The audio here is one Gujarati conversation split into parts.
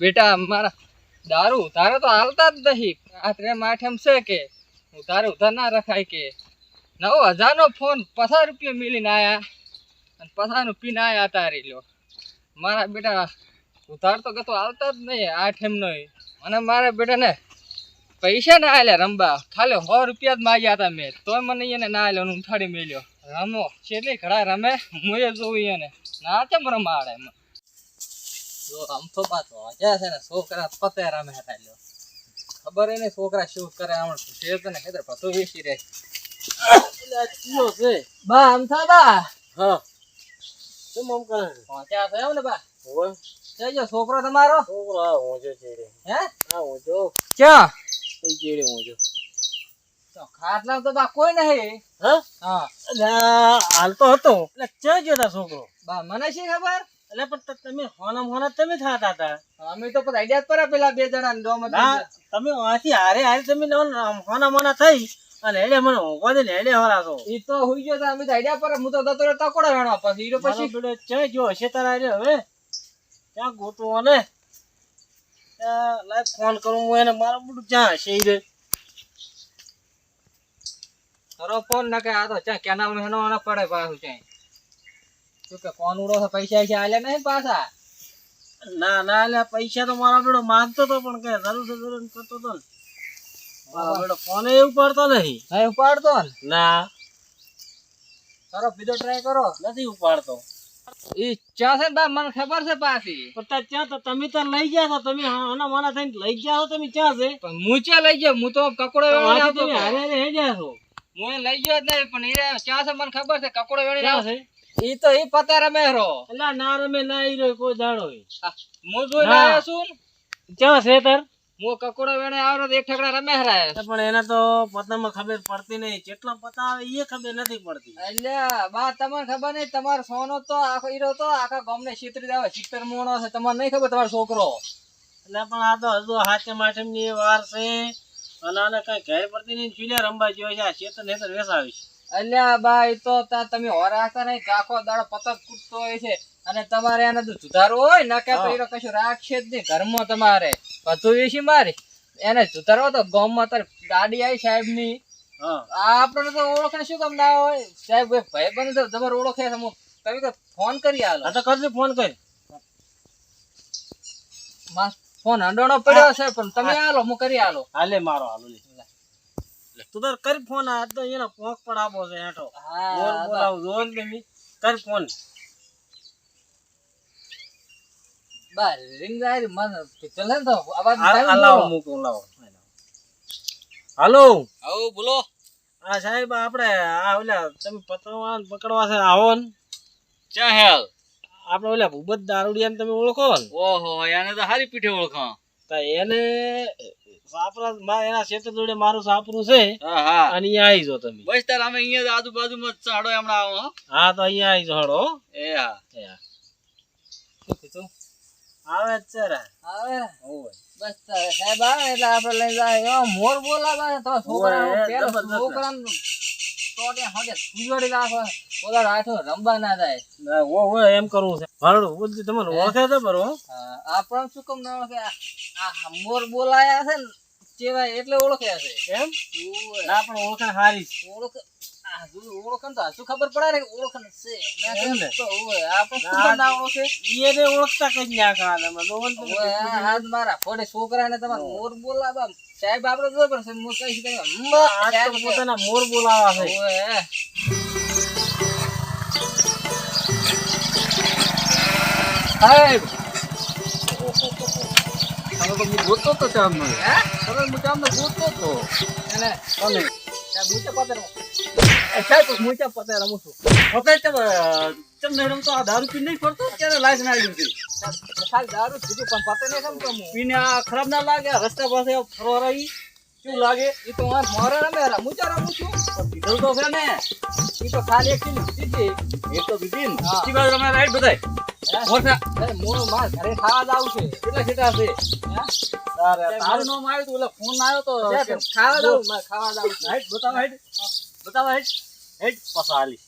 બેટા, મારા દારૂ તારે તો હાલતા જ નહીં. રાત્રે માઠેમ છે કે? હું તારે ઉધાર ના રખાય કે? નવ હજારનો ફોન પચાસ રૂપિયા મિલીને આયા. અને પચાસનું પીને આયા તારી લ્યો. મારા બેટા, ઉધાર તો કતો હાલતા જ નહીં આઠમ નહીં અને મારા બેટા ને પૈસા ના આવેલા રમવા. ખાલી સો રૂપિયા જ માગ્યા હતા મેં. તોય મને એને ના આવેલો ઉઠાડી મેલ્યો. રમો. છેલ્લી ઘડા રમે? હું એ જોઉં એને. ના કેમ રમાડે એમાં? જો આમ તો બાત વાંચ્યા છે ને છોકરા પતે રમે હતા લ્યો. ખબર એને છોકરા શું કરે ને ખેતર પતો વેચી રહે. એટલે છે. બા આમ થા બા. હા. કેમ આમ કરે? વાંચ્યા છે એમ ને બા? ઓય જજો છોકરો તમારો? છોકરો આ હે? આ ઊંચો ક્યાં? એ ચેડે ઊંચો તો ખાટલા તો બા કોઈ નહીં. હા? હા. હતો. એટલે ક્યાં ગયો છોકરો? બા મને શી ખબર? એટલે પણ તમે હોના હોના તમે થતા હતા. અમે તો પછી આઈડિયા પર પેલા બે જણા ડોમ ના તમે અહીંથી હારે હારે તમે હોના મોના થઈ અને હેડે મને ઊંઘવા દે ને હેડે હરાશો એ તો હોઈ ગયો તો અમે તો આઈડિયા પર હું તો રહ્યો તકોડો વેણવા પછી ઈ પછી પછી બેડો જો હશે તારા એટલે હવે. ક્યાં ગોતવો ને? ત્યાં ફોન કરું હું એને મારું બધું ક્યાં હશે ઈ રે? કરો ફોન ના કે આ તો ચા કેના હેનો પડે પાછું ચાય શું કે ફોન ઉડો પૈસા પૈસા આલ્યા નહીં પાછા? ના ના એટલે પૈસા તો મારા બેડો માંગતો તો પણ કે જરૂર જરૂર કરતો તો ને. બેડો ફોન ઉપાડતો નહીં. નહીં ઉપાડતો ના? કરો બીજો ટ્રાય કરો. નથી ઉપાડતો. ઈ છે બા? મને ખબર છે પાછી. પણ તાર તો તમે તો લઈ ગયા છો. તમે આના માના થઈને લઈ ગયા છો તમે ક્યાં છે? પણ હું ચા લઈ ગયો? હું તો કકોડો વેણી આવતો હારે છો. હું લઈ ગયો જ નહીં પણ એ ક્યાં છે? મને ખબર છે કકોડો વેણી ક્યાં છે? ઈ તો ઈ પતે રમે રો એટલે ના રમે ના ઈ રો કોઈ દાડો હું ના. આવ્યો છું. ક્યાં છે તાર? હું કકોડો વેણે આવરો એક ઠેકડા રમે હરાય. પણ એને તો પતામાં ખબર પડતી નહીં. કેટલા પતા આવે એ ખબર નથી પડતી. એટલે બા તમને ખબર નહીં તમારો સોનો તો આખો ઈરો તો આખા ગામને છીતરી આવે છીતર મોણો છે તમને નહીં ખબર તમારો છોકરો. એટલે પણ આ તો હજુ હાથે માઠમની વાર છે. અને આને કઈ ઘેર પડતી નહીં ચૂલ્યા રમવા જેવો છે. આ ચેતન હેતર વેસાવીશ. અલ્યા બા એ તો તમે હોર નહીં આખો દાડો પતંગ હોય છે અને તમારે એને તો સુધારવો હોય ને કે તો હા. કશું રાખશે જ નહીં ઘરમાં તમારે. બધું વેચી મારી. એને સુધારવો તો ગામમાં તારે ગાડી આવી સાહેબની તો ઓળખે શું કામ ના હોય? સાહેબ ભાઈ બંધ તો તમારે ઓળખે છે તમે તો ફોન કરી આલો. તો કરજે ફોન કરી. ફોન હંડોણો પડ્યો છે પણ તમે આલો હું કરી હાલો હાલે મારો હાલો લે. તું તાર કર ફોન આ તો એનો પોંક પણ આપો છે હેઠો. બોલ હા બોલાવ જોન તમે કર ફોન. બાર રિંગ જાય મન. ચલે તો અવાજ લાવો મૂકું લાવો. હાલો. આવો બોલો. હા સાહેબ આપણે આ ઓલા તમે પતંગ પકડવા છે આવો ને. ચા હેલ? આપણે ઓલા ભૂબત દારૂડિયાને તમે ઓળખો ને? ઓહો એને તો હારી પીઠે ઓળખો તો એને સાપરા મા- એના ક્ષેત્ર જોડે મારું સાપરું છે. હા હા. અને અહીંયા આવી જાઓ તમે. બસ તાર અમે અહીંયા આજુબાજુમાં જ ચાડો હમણાં આવો હો. હા તો અહીંયા આવી હળો એ હા. એ હા. શું કીધું આવે છે આવે. બસ તારે સાહેબ આવે એટલે આપણે લઈ જાય. મોર બોલાવે તો છોકરા ઓય, સુજોડી હાથો રમવા ના જાય. ના, ઓ ઓ એમ કરવું છે. બોલતી તમને ઓળખે છે બરો શું કમ ના ઓળખે આ બોલાયા છે ને જેવા એટલે ઓળખે છે. એમ? ના પણ ઓળખાણ હારી ઓળખ આ તો શું ખબર પડે ને કે છે. આપણે ઓળખે? એને ઓળખતા કઈ નાખા તમે જોવો ને તમે. ઓય, આ હાથ મારા ફોડે છોકરાને તમારે મોર બોલાવા સાહેબ આપડે જોઈ પડશે હું કહીશ કે મ, આ સાહેબ તો. પોતાના મોર બોલાવા છે. સાહેબ. તમે તો હું ગોતતો તો ચામ હે? તમે હું ચામ તો ગોતતો તો. એને તમે સાહેબ મૂચે પાતર. સાહેબ મૂચે પાતર રમું છું. વખત તમે તમને રમતો આ દારૂ પી નહીં ફરતો? ત્યારે લાઈસન આવી ગયું ખાલી દારૂ પીધું પણ પાતર નહીં સમતો હું પીને આ ખરાબ ના લાગે રસ્તા પાસે ફરવા રહી. શું લાગે? એ તો મારે મોરે રમે રમું છું. તો છે ને એ તો ખાલી એક પીધી એક તો પીધી ને? હા. બાજુ તમે રાઈટ બધાય? મોટા માર ઘરે ખાવા કેટલા કેટલા છે? હે? તારે નામ આવ્યું તું એટલે ફોન આવ્યો તો ખાવા જાવું ખાવા જાવું હાઈટ બતાવો હાઈટ. બતાવો હાઈટ. હાઈટ પસાલી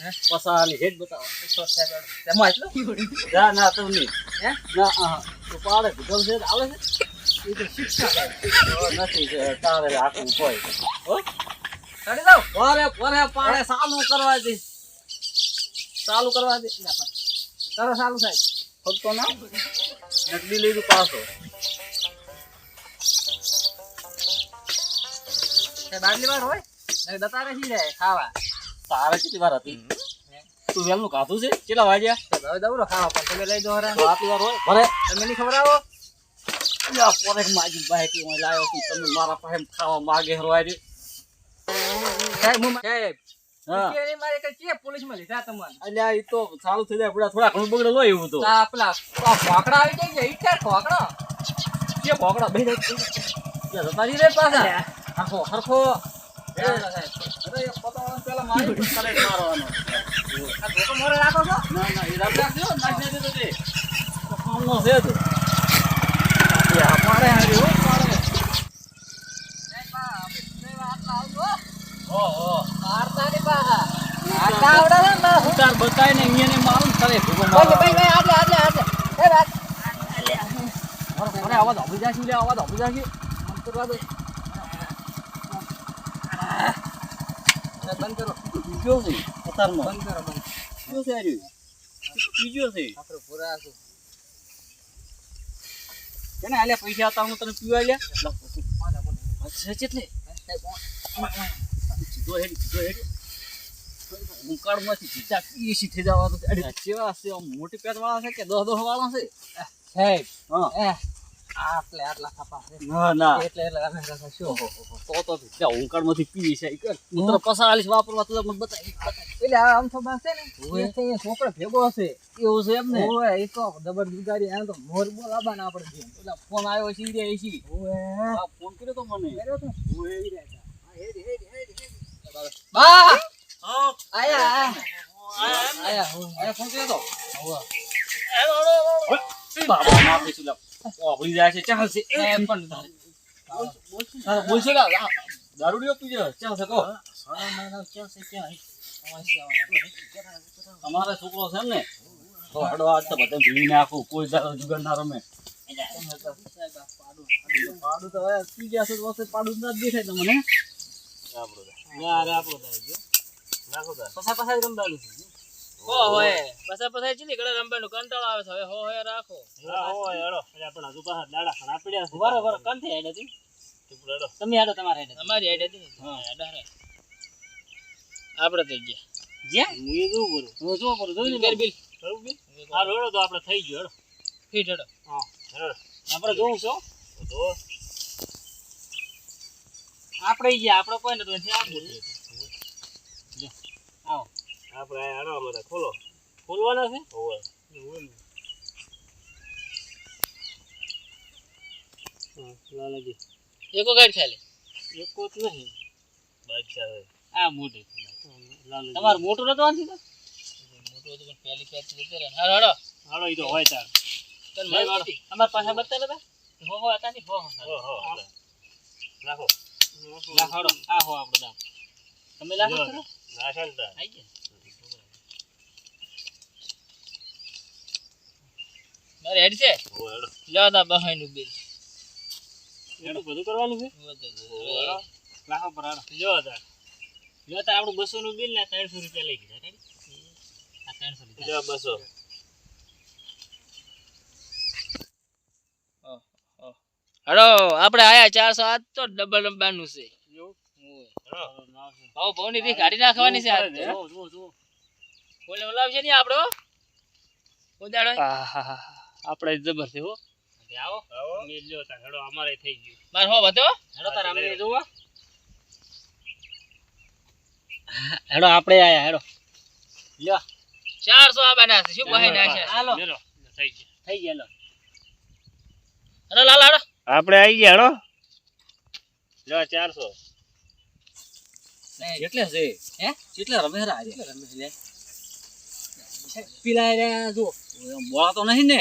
હે? પસાલી હાઈટ બતાવો. તેમાં એટલું? ના ના તું નહીં. હે? ના હા તું પાડે ભૂગલ છે આવે છે? એ તો શિક્ષા નથી છે તારે રાખવું કોઈ હો? ચડી વરે વરે પાડે ચાલુ કરવા દે. ચાલુ કરવા દે. કરો સારું સાહેબ. ફક્ત ના? નકલી લીધું પાછો. બાટલી વાર હોય? ને દતા રહી જાય ખાવા. તારે કેટલી વાર હતી? તું વહેલું ખાધું છે? કેટલા વાગ્યા? હવે દઉં ખાવા પણ તમે લઈ દો હરા. આટલી વાર હોય? ભલે. તમે નહીં ખબર આવો પોરેક માજી બાઈક હું લાવ્યો છું તમે મારા પાસે ખાવા માગે હરવાય દે સાહેબ હું સાહેબ હા બતાય ને અહીંયા ને મારું. કરે આટલે આટલે આટલે અરે અવાજ અભી જાશી લે અવાજ અભી જાશી. મન કરવા દે આલ્યા પૈસા હતા હું તને પીવા આલ્યા અચ્છા ચેટલે સીધો હેડી સીધો છે. મોટી પેટ વાળા છે. કે દહ દહ વાળા છે સાહેબ હા આટલે આટલા ના ના. એટલે એટલે અમે શું? તો તો ત્યાં ઉંકાળમાંથી પી છે વાપરવા તું મને એટલે આ આમ તો છે ને. એ તો છોકરો ભેગો હશે. એવું છે એમ ને? એ તો દબર દુગારી એને તો મોર બોલાવા ના છે ફોન આવ્યો છે રે એસી આ ફોન કર્યો તો મને. કર્યો તો? ઓએ ઈ રે બા! હા. આયા આયા. આયા ફોન કર્યો તો? બાબા ઓગળી જાય છે. ચાલશે એ પણ તારે હા બોલ છે લા આ દારૂડિયો પીજો ચાલશે કહો. તમારે છોકરો છે ને તો હડો આજ તો બધા ભૂલી નાખું. કોઈ જુગાર ના રમે. પાડું તો હવે પી ગયા છે તો પાડું ના દેખાય તમને પસા પસા રમવાનું છે. હો હોય. પસા પસા ચીલી કડે રંબાનું કંટાળો આવે છે. હવે હો હોય રાખો. ઊભા રહો, ઊભા રહો. કંથી હેડ હતી? તમે હેડો તમારે હેડ અમારી હેડ હતી. હા. હેડ હરે આપણે તો ગયા. જ્યાં? હું શું કરું? જોઈ લે. ગરબીલ થઈ ગયું ફીટ હેડો. આપણે જોવું છો આપણે ગયા. આપણે કોઈ લે, આવો ખોલવાના છે? લાલાજી. એકો ગાડી ખાલી. એકો જ નહીં. આ મોટી તમારે મોટું નતું આનથી મોટું હતું પણ પહેલી પેચ જતી રહે હારો હાડો હાલો ઈ તો હોય તાર? અમાર પાસે બતા લેતા હો હો હતા ની હો હો રાખો. રાખો આ હો આપણો દામ. તમે લાખો આઈ ગયા. મારે હેડ છે. લ્યો બહાઈ નું બિલ. એનું બધું કરવાનું છે? લાખો પર લ્યો તાર. લ્યો તાર આપણું બસો નું બિલ ને ત્રણસો રૂપિયા લઈ ગયા રેડી? આ ત્રણસો રૂપિયા. બસો. હાડો આપણે આયા ચારસો આજ તો ડબલ નંબરનું છે. ભાવ ભાવની રી ગાડી નાખવાની છે બોલે ઓલાવશે નહીં આપણો. ઉદાડો. આપણે જબર છે હો. આવો. મેં લ્યો તાર હેડો અમારે થઈ ગયું. માર હો બધો? હેડો તાર અમે જોવા. હેડો આપણે આયા હેડો. લ્યો. 400 આબાના છે શું બહાઈ છે? હાલો. થઈ ગયો. થઈ ગયો લો હેડો લાલ હેડો આપણે આવી ગયા હેડો. લ્યો ચારસો. કેટલા છે? હે? કેટલે રમે રા આજે પીલા રે જો બોલા તો નહીં ને?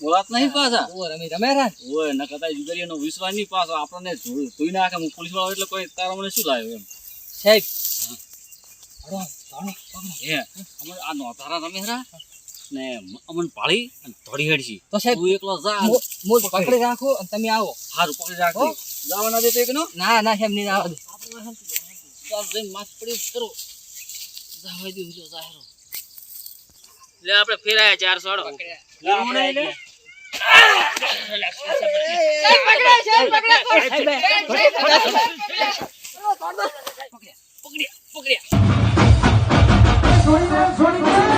બોલા તો નહીં પાછા? ઓ રમી રમે રા ઓય ન કદાચ જુગરીયાનો વિશ્વાસ નહીં પાછો. આપણને જોઈ નાખે હું પોલીસ વાળો એટલે કોઈ તારા મને શું લાવ્યો એમ? સાહેબ. હે. અમે આ નોતારા રમે રા ને અમન પાળી અને ધોડી હેડશી. તો સાહેબ તું એકલો જા. મોજ પકડી. રાખો અને તમે આવો. હારું પકડી રાખો. જવા ના દેતો એકનો? ના ના સાહેબ નહીં આવવા દે જઈને માથ પડી કરો. જાવા દો જાહેરો લે આપણે ફેરાયા ચાર સોડો પકડી હમણે પકડી પૈસા પકડી જાઓ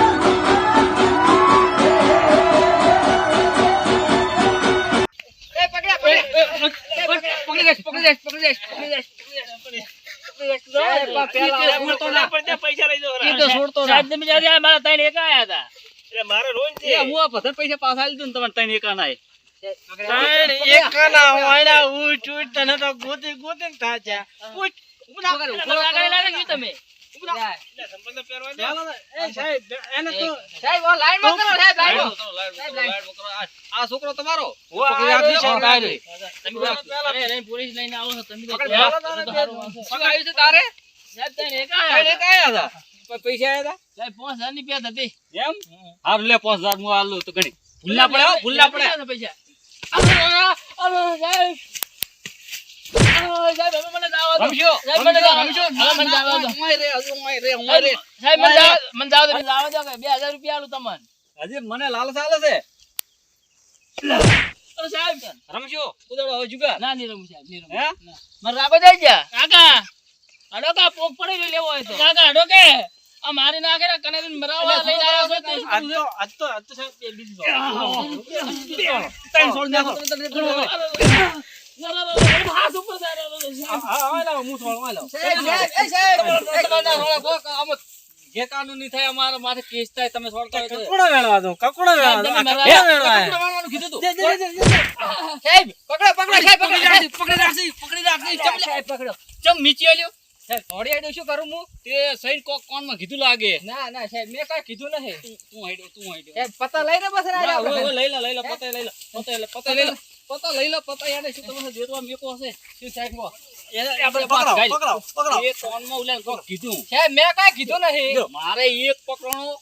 પકડી તો પૈસા પાછા ને તમારે ત્રણ એકા ત્રણ એક ના હોયના ઉઠ તને તો ગોતી ગોતી ને થાચા. તમે? જાય. એટલે સંબંધ પહેરવા દે. એ સાહેબ એને તો સાહેબ ઓ લાઈનમાં કરો સાહેબ લાઈનમાં. આ છોકરો તમારો? આ પકડી રાખી રહ્યો, છે, આ તમે પેલા અરે અરે પોલીસ લઈને આવો છો તમે તો પકડ, પહેલા પહેલા તો તારે સારું વાંચો. શું આવ્યું છે તારે? સાહેબ ત્રણ એક એકા આયા હતા? પૈસા આયા સાહેબ પાંચ હજારની પેટ હતી. એમ? હાર લે પાંચ હજાર હું આલું તો ઘણી ભૂલના પડે હો, ભૂલના પડે. પૈસા. અરે, અરે, સાહેબ. મને લાલચ આલે છે સાહેબ રમશો ઉદાડો હવે ના નહીં રમું સાહેબ નહીં રમું હે ના. જાય જા કાકા અડો કા પોક પડી લેવો હોય તો કાકા અડો કે આ મારી નાખે ને કને મરાવા લઈને આવ્યો છો તે શું છે? આજ તો આજ તો સાહેબ બીજી ત્રણ સોળ નાખો. જે કાનૂની થાય અમારા માથે કેસ થાય તમે. કકુડા વેળવા દો, કકુડા વેળવા કીધું તું. સાહેબ, પકડો, પકડો, સાહેબ, પકડો, પકડી પકડી ચમ. સાહેબ, પકડો. ચમ નીચે આલ્યો. સાહેબ, થોડી આડ્યું શું કરું હું? તે સહીન કોક કોનમાં કીધું લાગે ના, ના, સાહેબ, મેં કાઈ કીધું નહીં. તું હાઈડો, તું હાઈડો. સાહેબ, પતા લે બસ લઈ લો, લઈ લો, પતા લઈ લો, પતા લઈ લો, પતા લઈ લો. પતા લઈ લો, પતા યાર, શું તમારે દેતવા મેકો હશે? શું સાહેબ, મો. મારે એક પકડવાનો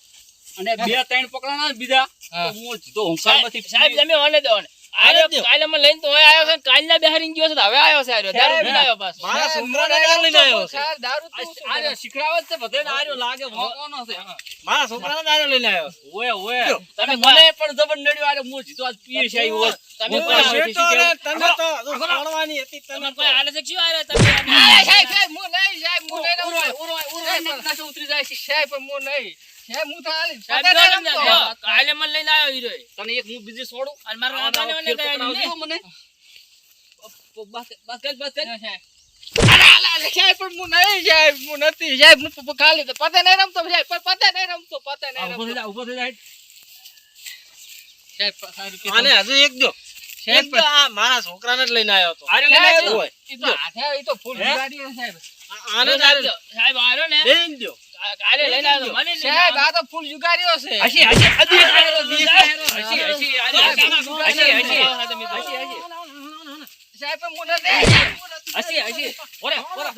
અને બે ત્રણ પકડા બીજા. હા. સીધો હુંકારમાંથી સાહેબ તમે ઓને દો ને આરે કાલે મને લઈને તો આવ્યો છે ને કાલના બેહારીને ગયો છે તો હવે આવ્યો છે આર્યો દારૂ પીને આવ્યો પાછો મારા છોકરાને દારૂ લઈને આવ્યો છે. દારૂ તું આર્યો કરે? છે બધાને આર્યો લાગે ભોંકવાનો છે મારા છોકરાને દારૂ લઈને આવ્યો. ઓય ઓય તમે મને પણ જબર નડ્યો આરે હું જીતો આજ પીએ છે આવ્યો તમે પણ આવે શેઠો શીખી ને ગયો. તને તો હજુ હતી, તને કોઈ આલે છે શું આર્યો તમે સાહેબ, સાહેબ, હું નહીં, સાહેબ, હું નહીં રહું. ઉરવાય, ઉરવાય, ઉરવાય, સાહેબ, નસો ઉતરી જાય છે. સાહેબ, પણ હું નહીં. હું જો કાલે મને લઈને આવ્યો હીરો તને એક હું બીજી છોડું અને મારા નહીં. મને બસ બસ કર બસ સાહેબ. અરે, અરે, અરે, સાહેબ, પણ હું નહીં, સાહેબ, હું નથી. સાહેબ, હું ખાલી તો પતે નહીં રમતો, સાહેબ, પણ પતે નહીં રમતો, પતે નહીં ઊભો થઈ રમતો. જા થઈ જા સાહેબ, આને હજુ એક દો. સાહેબ, આ મારા છોકરાને જ લઈને આવ્યો હતો. સાહેબ, લઈને આવ્યો તો હાથે, ઈ તો ફૂલ હે? સાહેબ. આને સાહેબ સાહેબ આર્યો ને લઈને. કાલે લઈને આવ્યો મને સાહેબ. આ તો ફૂલ જુગાર્યો છે. હસી હસી હસી હસી હસી હસી હસી હસી હસી હા, તમે તો. હસી હસી સાહેબ, પણ હું હસી હસી ઓરે ઓરે